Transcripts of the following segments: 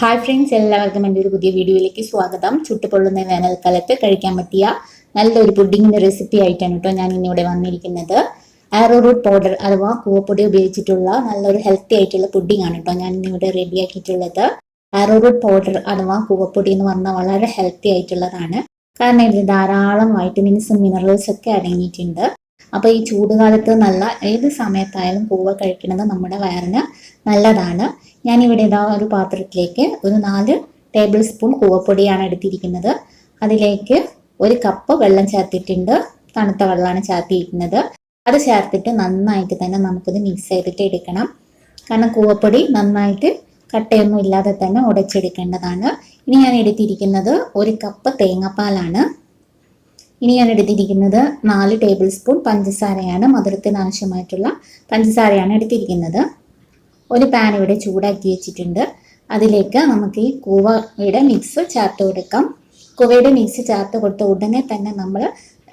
Hi friends എല്ലാവർക്കും എന്റെ ഒരു പുതിയ വീഡിയോയിലേക്ക് സ്വാഗതം. ചുട്ടുപൊള്ളുന്ന വേനൽക്കാലത്ത് കഴിക്കാൻ പറ്റിയ നല്ലൊരു പുഡിങ്ങിന്റെ റെസിപ്പി ആയിട്ടാണ് കേട്ടോ ഞാൻ ഇന്നിവിടെ വന്നിരിക്കുന്നത്. ആരോറൂട്ട് പൗഡർ അഥവാ കൂവപ്പൊടി ഉപയോഗിച്ചിട്ടുള്ള നല്ലൊരു ഹെൽത്തി ആയിട്ടുള്ള പുഡിംഗ് ആണ് കേട്ടോ ഞാൻ ഇന്നിവിടെ റെഡിയാക്കിയിട്ടുള്ളത് ആരോറൂട്ട് പൗഡർ അഥവാ കൂവപ്പൊടി എന്ന് പറഞ്ഞാൽ വളരെ ഹെൽത്തി ആയിട്ടുള്ളതാണ്. കാരണം ഇതിൽ ധാരാളം വൈറ്റമിൻസും മിനറൽസും ഒക്കെ അടങ്ങിയിട്ടുണ്ട്. അപ്പോൾ ഈ ചൂടുകാലത്ത് നല്ല ഏത് സമയത്തായാലും കൂവ കഴിക്കുന്നത് നമ്മുടെ വയറിന് നല്ലതാണ്. ഞാൻ ഇവിടെ ഇതാ ഒരു പാത്രത്തിലേക്ക് ഒരു നാല് ടേബിൾ സ്പൂൺ കൂവപ്പൊടിയാണ് എടുത്തിരിക്കുന്നത്. അതിലേക്ക് ഒരു കപ്പ് വെള്ളം ചേർത്തിട്ടുണ്ട്. തണുത്ത വെള്ളമാണ് ചേർത്തിരിക്കുന്നത്. അത് ചേർത്തിട്ട് നന്നായിട്ട് തന്നെ നമുക്കിത് മിക്സ് ചെയ്തിട്ട് എടുക്കണം. കാരണം കൂവപ്പൊടി നന്നായിട്ട് കട്ടയൊന്നും ഇല്ലാതെ തന്നെ ഉടച്ചെടുക്കേണ്ടതാണ്. ഇനി ഞാൻ എടുത്തിരിക്കുന്നത് ഒരു കപ്പ് തേങ്ങാപ്പാലാണ്. ഇനി ഞാൻ എടുത്തിരിക്കുന്നത് നാല് ടേബിൾ സ്പൂൺ പഞ്ചസാരയാണ് മധുരത്തിന് ആവശ്യമായിട്ടുള്ള പഞ്ചസാരയാണ് എടുത്തിരിക്കുന്നത്. ഒരു പാൻ ഇവിടെ ചൂടാക്കി വെച്ചിട്ടുണ്ട്. അതിലേക്ക് നമുക്ക് ഈ കൂവയുടെ മിക്സ് ചേർത്ത് കൊടുക്കാം. കൂവയുടെ മിക്സ് ചേർത്ത് കൊടുത്ത ഉടനെ തന്നെ നമ്മൾ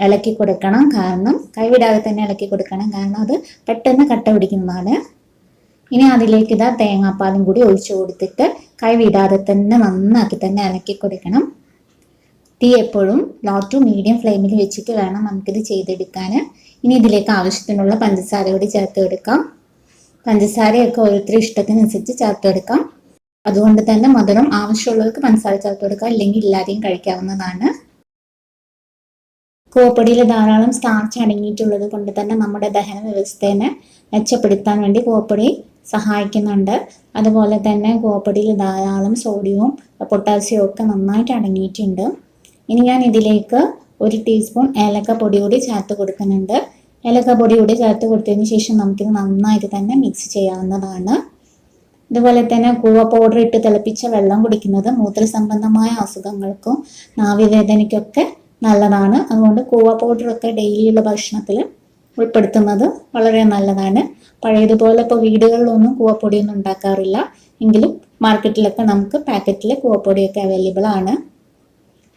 ഇളക്കി കൊടുക്കണം. കാരണം കൈവിടാതെ തന്നെ ഇളക്കി കൊടുക്കണം. കാരണം അത് പെട്ടെന്ന് കട്ട പിടിക്കുന്നതാണ്. ഇനി അതിലേക്ക് ഇതാ തേങ്ങാപ്പാലും കൂടി ഒഴിച്ചു കൊടുത്തിട്ട് കൈവിടാതെ തന്നെ നന്നാക്കി തന്നെ ഇളക്കി കൊടുക്കണം. തീ എപ്പോഴും ലോ ടു മീഡിയം ഫ്ലെയിമിൽ വെച്ചിട്ട് വേണം നമുക്കിത് ചെയ്തെടുക്കാൻ ഇനി ഇതിലേക്ക് ആവശ്യത്തിനുള്ള പഞ്ചസാര കൂടി ചേർത്ത് കൊടുക്കാം. പഞ്ചസാരയൊക്കെ ഓരോരുത്തരുടെ ഇഷ്ടത്തിനനുസരിച്ച് ചേർത്ത് കൊടുക്കാം. അതുകൊണ്ട് തന്നെ മധുരം ആവശ്യമുള്ളവർക്ക് പഞ്ചസാര ചേർത്ത് കൊടുക്കാം അല്ലെങ്കിൽ ഇല്ലാതെയും കഴിക്കാവുന്നതാണ്. കോപ്പടിയിൽ ധാരാളം സ്റ്റാർച്ച് അടങ്ങിയിട്ടുള്ളത് കൊണ്ട് തന്നെ നമ്മുടെ ദഹന വ്യവസ്ഥയെ മെച്ചപ്പെടുത്താൻ വേണ്ടി കോപ്പടി സഹായിക്കുന്നുണ്ട്. അതുപോലെ തന്നെ കോപ്പടിയിൽ ധാരാളം സോഡിയവും പൊട്ടാസ്യവും ഒക്കെ നന്നായിട്ട് അടങ്ങിയിട്ടുണ്ട്. ഇനി ഞാൻ ഇതിലേക്ക് ഒരു ടീസ്പൂൺ ഏലക്ക പൊടി കൂടി ചേർത്ത് കൊടുക്കുന്നുണ്ട്. ഏലക്ക പൊടി കൂടി ചേർത്ത് കൊടുത്തതിന് ശേഷം നമുക്കിത് നന്നായിട്ട് തന്നെ മിക്സ് ചെയ്യാവുന്നതാണ്. ഇതുപോലെ തന്നെ കൂവ പൗഡർ ഇട്ട് തിളപ്പിച്ച വെള്ളം കുടിക്കുന്നത് മൂത്ര സംബന്ധമായ അസുഖങ്ങൾക്കും നാവിവേദനയ്ക്കൊക്കെ നല്ലതാണ്. അതുകൊണ്ട് കൂവ പൗഡറൊക്കെ ഡെയിലിയുള്ള ഭക്ഷണത്തിൽ ഉൾപ്പെടുത്തുന്നത് വളരെ നല്ലതാണ്. പഴയതുപോലെ ഇപ്പോൾ വീടുകളിലൊന്നും കൂവപ്പൊടിയൊന്നും ഉണ്ടാക്കാറില്ല. എങ്കിലും മാർക്കറ്റിലൊക്കെ നമുക്ക് പാക്കറ്റിൽ കൂവപ്പൊടിയൊക്കെ അവൈലബിൾ ആണ്.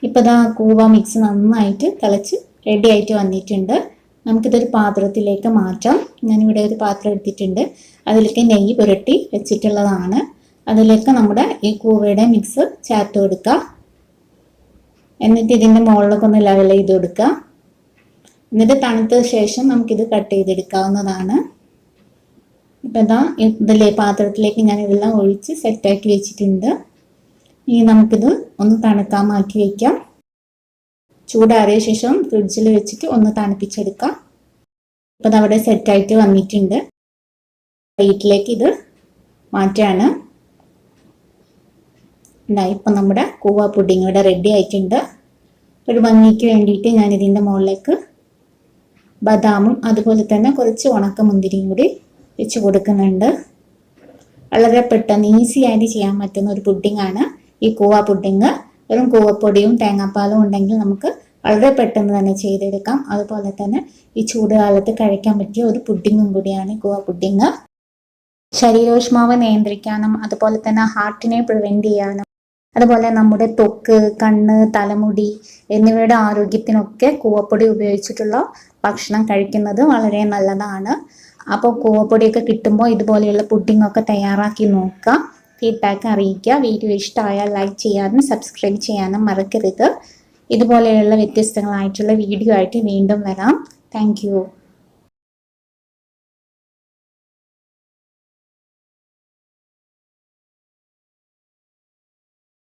ഇപ്പോൾ ഇതാ കൂവ മിക്സ് നന്നായിട്ട് തിളച്ച് റെഡി ആയിട്ട് വന്നിട്ടുണ്ട്. നമുക്കിതൊരു പാത്രത്തിലേക്ക് മാറ്റാം. ഞാനിവിടെ ഒരു പാത്രം എടുത്തിട്ടുണ്ട്. അതിലേക്ക് നെയ്യ് പുരട്ടി വെച്ചിട്ടുള്ളതാണ്. അതിലേക്ക് നമ്മുടെ ഈ കൂവയുടെ മിക്സ് ചേർത്ത് കൊടുക്കുക എന്നിട്ട് ഇതിന്റെ മുകളിലൊക്കെ ഒന്ന് ലെവൽ ചെയ്ത് കൊടുക്കുക എന്നിട്ട് തണുത്ത ശേഷം നമുക്കിത് കട്ട് ചെയ്തെടുക്കാവുന്നതാണ്. ഇപ്പം ഇതാ ഇതിലെ പാത്രത്തിലേക്ക് ഞാൻ ഇതെല്ലാം ഒഴിച്ച് സെറ്റാക്കി വെച്ചിട്ടുണ്ട്. ഇനി നമുക്കിത് ഒന്ന് തണുക്കാൻ മാറ്റി വയ്ക്കാം. ചൂടാറിയ ശേഷം ഫ്രിഡ്ജിൽ വെച്ചിട്ട് ഒന്ന് തണുപ്പിച്ചെടുക്കാം. ഇപ്പം അവിടെ സെറ്റായിട്ട് വന്നിട്ടുണ്ട്. പ്ലേറ്റിലേക്ക് ഇത് മാറ്റാണ്. ഇപ്പം നമ്മുടെ കൂവ പുഡിങ് ഇവിടെ റെഡി ആയിട്ടുണ്ട്. ഒരു ഭംഗിക്ക് വേണ്ടിയിട്ട് ഞാൻ ഇതിന്റെ മുകളിലേക്ക് ബദാമും അതുപോലെ തന്നെ കുറച്ച് ഉണക്ക മുന്തിരിയും കൂടി വെച്ച് കൊടുക്കുന്നുണ്ട്. വളരെ പെട്ടെന്ന് ഈസി ആയിട്ട് ചെയ്യാൻ പറ്റുന്ന ഒരു പുഡിംഗ് ആണ്. ഈ കൂവ പുഡിങ് വെറും കൂവപ്പൊടിയും തേങ്ങാപ്പാലും ഉണ്ടെങ്കിൽ നമുക്ക് വളരെ പെട്ടെന്ന് തന്നെ ചെയ്തെടുക്കാം. അതുപോലെ തന്നെ ഈ ചൂടുകാലത്ത് കഴിക്കാൻ പറ്റിയ ഒരു പുഡിങ്ങും കൂടിയാണ് കൂവ പുഡിങ്. ശരീരോഷ്മാവ് നിയന്ത്രിക്കാനും അതുപോലെ തന്നെ ഹാർട്ടിനെ പ്രിവെന്റ് ചെയ്യാനും അതുപോലെ നമ്മുടെ തൊക്ക് കണ്ണ് തലമുടി എന്നിവയുടെ ആരോഗ്യത്തിനൊക്കെ കൂവപ്പൊടി ഉപയോഗിച്ചിട്ടുള്ള ഭക്ഷണം കഴിക്കുന്നത് വളരെ നല്ലതാണ്. അപ്പോൾ കൂവപ്പൊടിയൊക്കെ കിട്ടുമ്പോൾ ഇതുപോലെയുള്ള പുഡിങ്ങൊക്കെ തയ്യാറാക്കി നോക്കുക ഫീഡ്ബാക്ക് അറിയിക്കുക. വീഡിയോ ഇഷ്ടമായാൽ ലൈക്ക് ചെയ്യാനും സബ്സ്ക്രൈബ് ചെയ്യാനും മറക്കരുത്. ഇതുപോലെയുള്ള വ്യത്യസ്തങ്ങളായിട്ടുള്ള വീഡിയോ ആയിട്ട് വീണ്ടും വരാം. താങ്ക്